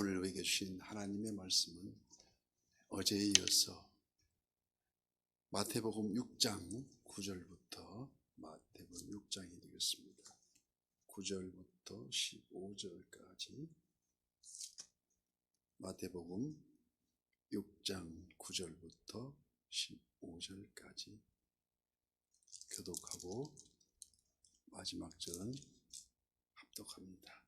오늘 우리에게 주신 하나님의 말씀은 어제에 이어서 마태복음 6장 9절부터 마태복음 6장이 되겠습니다. 9절부터 15절까지 마태복음 6장 9절부터 15절까지 교독하고 마지막 절은 합독합니다.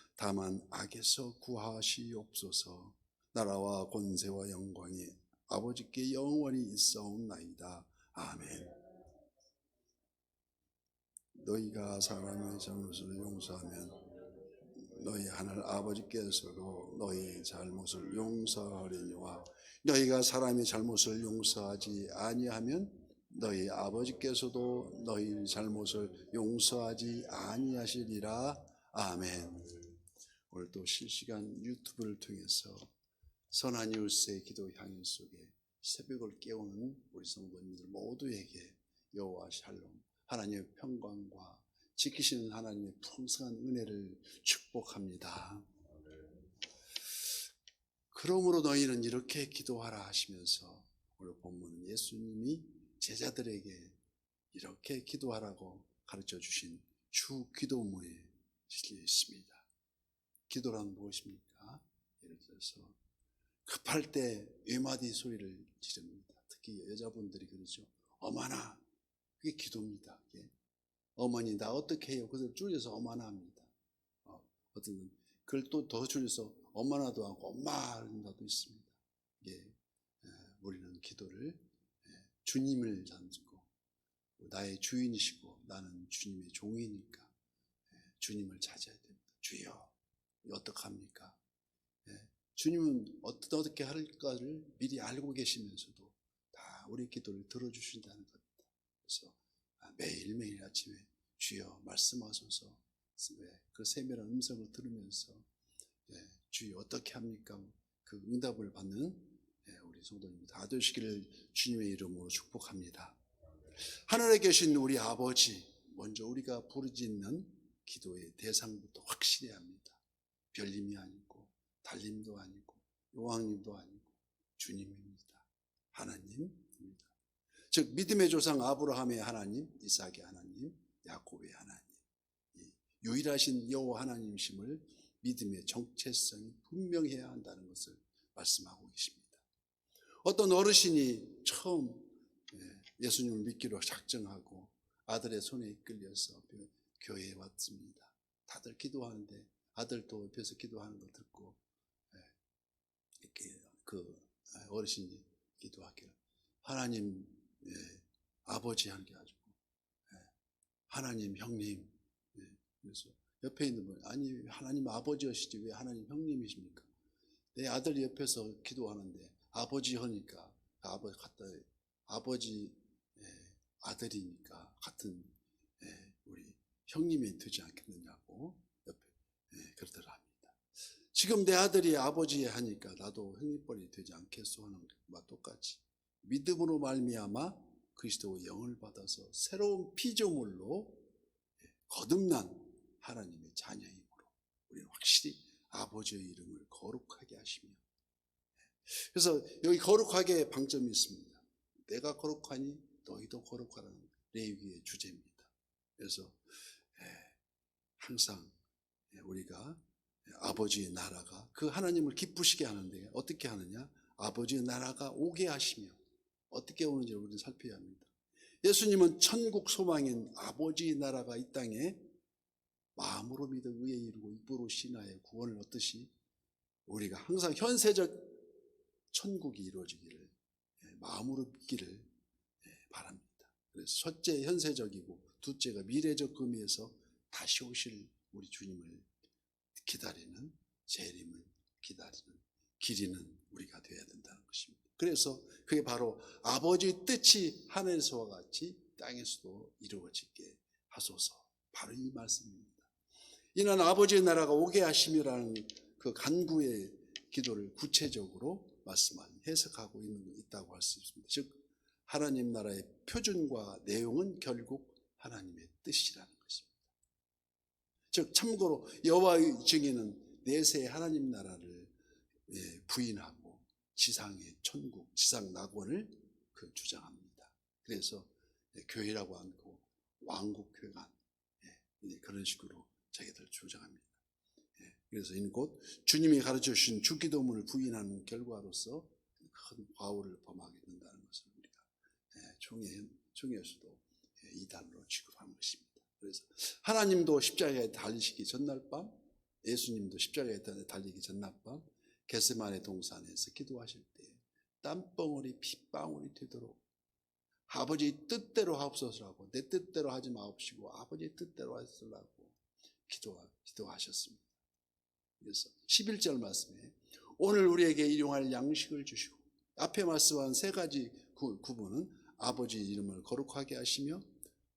다만 악에서 구하시옵소서. 나라와 권세와 영광이 아버지께 영원히 있사옵나이다. 아멘. 너희가 사람의 잘못을 용서하면 너희 하늘 아버지께서도 너희 잘못을 용서하려니와 너희가 사람의 잘못을 용서하지 아니하면 너희 아버지께서도 너희 잘못을 용서하지 아니하시리라. 아멘. 오늘 또 실시간 유튜브를 통해서 선한 이웃의 기도 향연 속에 새벽을 깨우는 우리 성도님들 모두에게 여호와 샬롬 하나님의 평강과 지키시는 하나님의 풍성한 은혜를 축복합니다. 그러므로 너희는 이렇게 기도하라 하시면서 오늘 본문은 예수님이 제자들에게 이렇게 기도하라고 가르쳐 주신 주 기도문에 실려 있습니다. 기도란 무엇입니까? 예를 들어서 급할 때 외마디 소리를 지릅니다. 특히 여자분들이 그러죠. 어머나 그게 기도입니다. 그게. 어머니 나 어떻게 해요? 그래서 줄여서 어머나 합니다. 어, 분 그걸 또 더 줄여서 엄마나도 하고 엄마 하는 나도 있습니다. 이게 에, 우리는 기도를 에, 주님을 잡고 나의 주인이시고 나는 주님의 종이니까 에, 주님을 찾아야 됩니다. 주여 어떡합니까? 예, 주님은 어떻게 할까를 미리 알고 계시면서도 다 우리 기도를 들어주신다는 겁니다. 그래서 아, 매일매일 아침에 주여 말씀하소서 예, 그 세밀한 음성을 들으면서 예, 주여 어떻게 합니까? 그 응답을 받는 예, 우리 성도님 다 되시기를 주님의 이름으로 축복합니다. 하늘에 계신 우리 아버지 먼저 우리가 부르짖는 기도의 대상부터 확실히 합니다. 별님이 아니고 달님도 아니고 요왕님도 아니고 주님입니다. 하나님입니다. 즉 믿음의 조상 아브라함의 하나님, 이삭의 하나님, 야곱의 하나님, 이 유일하신 여호와 하나님심을 믿음의 정체성이 분명해야 한다는 것을 말씀하고 계십니다. 어떤 어르신이 처음 예, 예수님을 믿기로 작정하고 아들의 손에 이끌려서 교회에 왔습니다. 다들 기도하는데 아들도 옆에서 기도하는 거 듣고 예, 이렇게 그 어르신이 기도하기를 하나님 예, 아버지 한 게 가지고 예, 하나님 형님 예, 그래서 옆에 있는 분 아니 하나님 아버지이시지 왜 하나님 형님이십니까? 내 아들 옆에서 기도하는데 아버지 하니까 아버지 같다 아버지 예, 아들이니까 같은 예, 우리 형님이 되지 않겠느냐고 예, 그러더라 합니다. 지금 내 아들이 아버지 하니까 나도 형님뻘이 되지 않겠소 하는 것과 똑같이 믿음으로 말미암아 그리스도의 영을 받아서 새로운 피조물로 예, 거듭난 하나님의 자녀이므로 우리는 확실히 아버지의 이름을 거룩하게 하시며 예, 그래서 여기 거룩하게 방점이 있습니다. 내가 거룩하니 너희도 거룩하라는 레위기의 주제입니다. 그래서 예, 항상 우리가 아버지의 나라가 그 하나님을 기쁘시게 하는데 어떻게 하느냐? 아버지의 나라가 오게 하시며 어떻게 오는지 우리는 살펴야 합니다. 예수님은 천국 소망인 아버지의 나라가 이 땅에 마음으로 믿어 의에 이루고 입으로 신하여 구원을 얻듯이 우리가 항상 현세적 천국이 이루어지기를 예, 마음으로 믿기를 예, 바랍니다. 그래서 첫째 현세적이고 둘째가 미래적 의미에서 다시 오실 우리 주님을 기다리는 재림을 기다리는 길이는 우리가 되어야 된다는 것입니다. 그래서 그게 바로 아버지의 뜻이 하늘에서와 같이 땅에서도 이루어지게 하소서. 바로 이 말씀입니다. 이는 아버지의 나라가 오게 하심이라는 그 간구의 기도를 구체적으로 말씀한 해석하고 있는 있다고 할 수 있습니다. 즉 하나님 나라의 표준과 내용은 결국 하나님의 뜻이라는. 즉 참고로 여호와의 증인은 내세의 하나님 나라를 예, 부인하고 지상의 천국, 지상 낙원을 그 주장합니다. 그래서 예, 교회라고 않고 왕국 교회가 예, 그런 식으로 자기들 주장합니다. 예, 그래서 이는 곧 주님이 가르쳐 주신 주기도문을 부인하는 결과로서 큰 과오를 범하게 된다는 것을 우리가 예, 총회 총회에서도 예, 이단으로 취급한 것입니다. 그래서 하나님도 십자가에 달리시기 전날 밤, 예수님도 십자가에 달리기 전날 밤 게스만의 동산에서 기도하실 때 땀방울이 핏방울이 되도록 아버지의 뜻대로 하옵소서라고 내 뜻대로 하지 마옵시고 아버지의 뜻대로 하시라고 기도, 기도하셨습니다. 그래서 11절 말씀에 오늘 우리에게 일용할 양식을 주시고 앞에 말씀한 세 가지 구, 구분은 아버지 이름을 거룩하게 하시며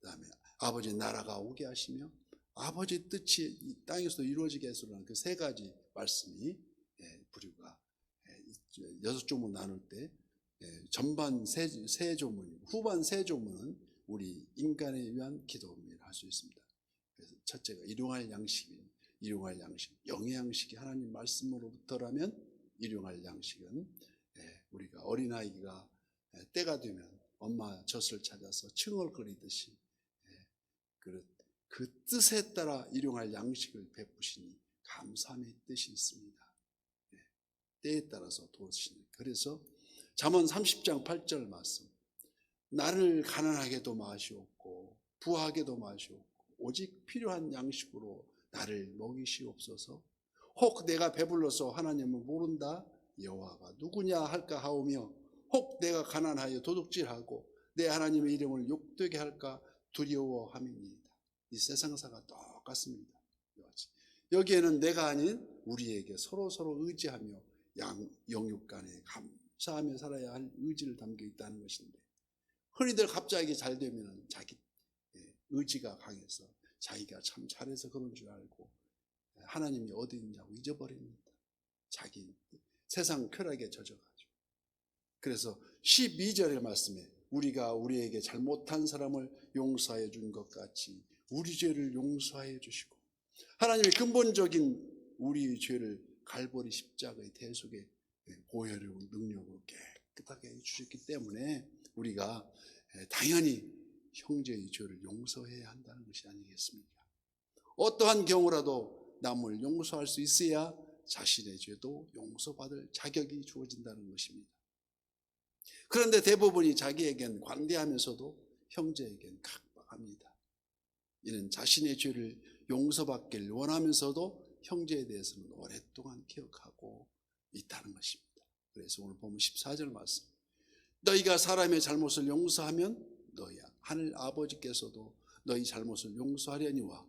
그다음에 아버지 나라가 오게 하시며 아버지 뜻이 이 땅에서도 이루어지게 해서라는 그 세 가지 말씀이 예, 부류가 예, 여섯 조문 나눌 때 예, 전반 세, 세 조문, 후반 세 조문은 우리 인간에 위한 기도입니다. 할 수 있습니다. 그래서 첫째가 일용할 양식이 일용할 양식, 영의 양식이 하나님 말씀으로부터라면 일용할 양식은 예, 우리가 어린아이가 예, 때가 되면 엄마 젖을 찾아서 칭얼거리듯이 예, 그, 그 뜻에 따라 일용할 양식을 베푸시니 감사함의 뜻이 있습니다. 예, 때에 따라서 도우시니 그래서 잠언 30장 8절 말씀 나를 가난하게도 마시옵고 부하게도 마시옵고 오직 필요한 양식으로 나를 먹이시옵소서. 혹 내가 배불러서 하나님을 모른다 여호와가 누구냐 할까 하오며 혹 내가 가난하여 도둑질하고 내 하나님의 이름을 욕되게 할까 두려워함이니이다. 이 세상사가 똑같습니다. 여기에는 내가 아닌 우리에게 서로 서로 의지하며 양, 영육 간에 감사하며 살아야 할 의지를 담겨 있다는 것인데 흔히들 갑자기 잘 되면 자기 예, 의지가 강해서 자기가 참 잘해서 그런 줄 알고 하나님이 어디 있냐고 잊어버립니다. 자기 세상 쾌락에 젖어가지고. 그래서 12절의 말씀에 우리가 우리에게 잘못한 사람을 용서해 준 것 같이 우리 죄를 용서해 주시고 하나님의 근본적인 우리의 죄를 갈보리 십자가의 대속의 보혈의 능력으로 깨끗하게 해주셨기 때문에 우리가 당연히 형제의 죄를 용서해야 한다는 것이 아니겠습니까? 어떠한 경우라도 남을 용서할 수 있어야 자신의 죄도 용서받을 자격이 주어진다는 것입니다. 그런데 대부분이 자기에겐 관대하면서도 형제에겐 각박합니다. 이는 자신의 죄를 용서받길 원하면서도 형제에 대해서는 오랫동안 기억하고 있다는 것입니다. 그래서 오늘 보면 14절 말씀. 너희가 사람의 잘못을 용서하면 너희 하늘 아버지께서도 너희 잘못을 용서하려니와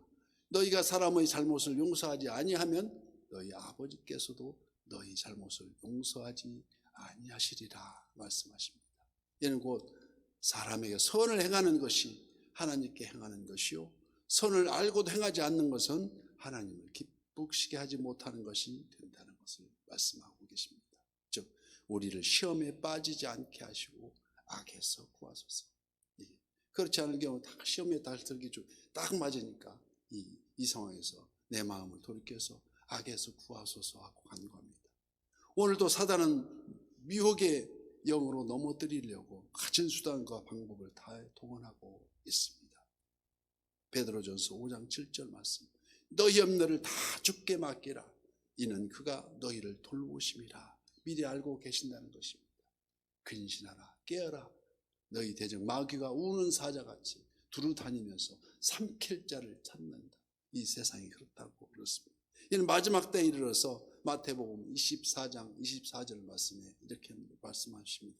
너희가 사람의 잘못을 용서하지 아니하면 너희 아버지께서도 너희 잘못을 용서하지 아니하시리라 말씀하십니다. 이는 곧 사람에게 선을 행하는 것이 하나님께 행하는 것이요 선을 알고도 행하지 않는 것은 하나님을 기쁘시게 하지 못하는 것이 된다는 것을 말씀하고 계십니다. 즉 우리를 시험에 빠지지 않게 하시고 악에서 구하소서. 그렇지 않은 경우 다 시험에 달들기 딱 맞으니까 이, 이 상황에서 내 마음을 돌이켜서 악에서 구하소서 하고 간구합니다. 오늘도 사단은 미혹의 영으로 넘어뜨리려고 가진 수단과 방법을 다 동원하고 있습니다. 베드로전서 5장 7절 말씀. 너희 염려를 다 죽게 맡기라. 이는 그가 너희를 돌보심이라. 미리 알고 계신다는 것입니다. 근신하라. 깨어라. 너희 대적 마귀가 우는 사자같이 두루 다니면서 삼킬 자를 찾는다. 이 세상이 그렇다고 그렇습니다. 이는 마지막 때에 이르러서 마태복음 24장 24절 말씀에 이렇게 말씀하십니다.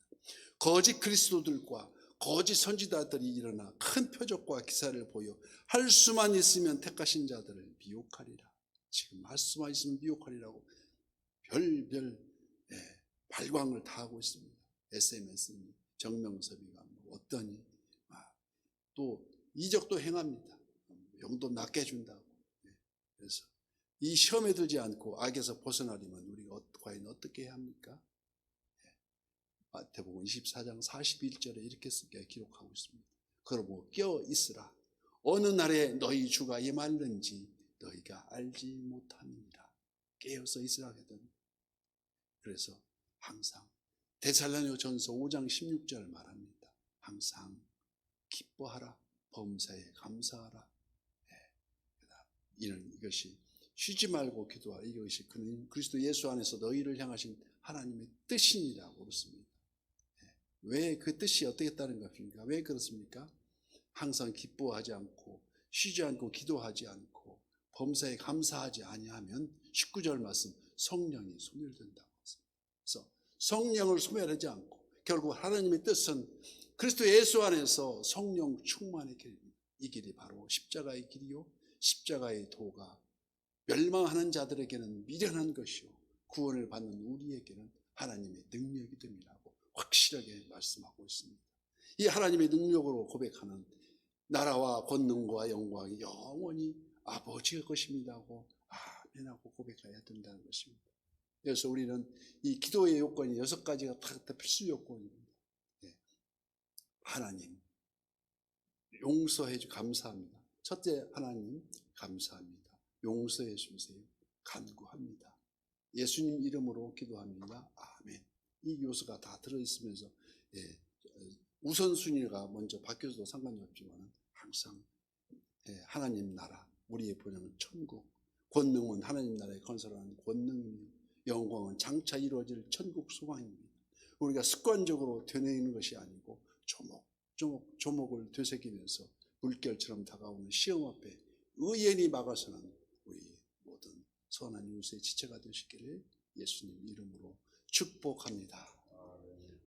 거짓 그리스도들과 거짓 선지자들이 일어나 큰 표적과 기사를 보여 할 수만 있으면 택하신 자들을 미혹하리라. 지금 할 수만 있으면 미혹하리라고 별별 예, 발광을 다 하고 있습니다. SMS니 정명섭이가 뭐 어떠니 아, 또 이적도 행합니다. 용도 낮게 준다고. 예, 그래서 이 시험에 들지 않고 악에서 벗어나려면 우리가 어- 과연 어떻게 해야 합니까? 예, 마태복음 24장 41절에 이렇게 쓰게 기록하고 있습니다. 그러고 껴 있으라. 어느 날에 너희 주가 임할는지 너희가 알지 못함이니라. 깨어서 있으라 하거든. 그래서 항상 데살로니가 전서 5장 16절을 말합니다. 항상 기뻐하라. 범사에 감사하라. 예. 그다음 이는 이것이 쉬지 말고 기도하라. 이것이 그는 그리스도 예수 안에서 너희를 향하신 하나님의 뜻이니라고 그렇습니다. 예. 왜그 뜻이 어떻게 따른 것입니까? 왜 그렇습니까? 항상 기뻐하지 않고 쉬지 않고 기도하지 않고 범사에 감사하지 아니하면 19절 말씀 성령이 소멸된다고 했습니다. 그래서 성령을 소멸하지 않고 결국 하나님의 뜻은 그리스도 예수 안에서 성령 충만의 길입니다. 이 길이 바로 십자가의 길이요 십자가의 도가 멸망하는 자들에게는 미련한 것이요 구원을 받는 우리에게는 하나님의 능력이 됨이라고 확실하게 말씀하고 있습니다. 이 하나님의 능력으로 고백하는 나라와 권능과 영광이 영원히 아버지의 것입니다고 아멘하고 고백해야 된다는 것입니다. 그래서 우리는 이 기도의 요건이 여섯 가지가 다, 다 필수 요건입니다. 예. 하나님 용서해 주 감사합니다. 첫째 하나님 감사합니다. 용서해 주세요. 간구합니다. 예수님 이름으로 기도합니다. 아멘. 이 요소가 다 들어있으면서 예, 우선순위가 먼저 바뀌어도 상관이 없지만 항상 예, 하나님 나라 우리의 본향은 천국 권능은 하나님 나라의 건설하는 권능이며 영광은 장차 이루어질 천국 소망입니다. 우리가 습관적으로 되뇌이는 것이 아니고 조목 조목 조목을 되새기면서 물결처럼 다가오는 시험 앞에 의연히 막아서는 선한 이웃의 지체가 되시기를 예수님 이름으로 축복합니다.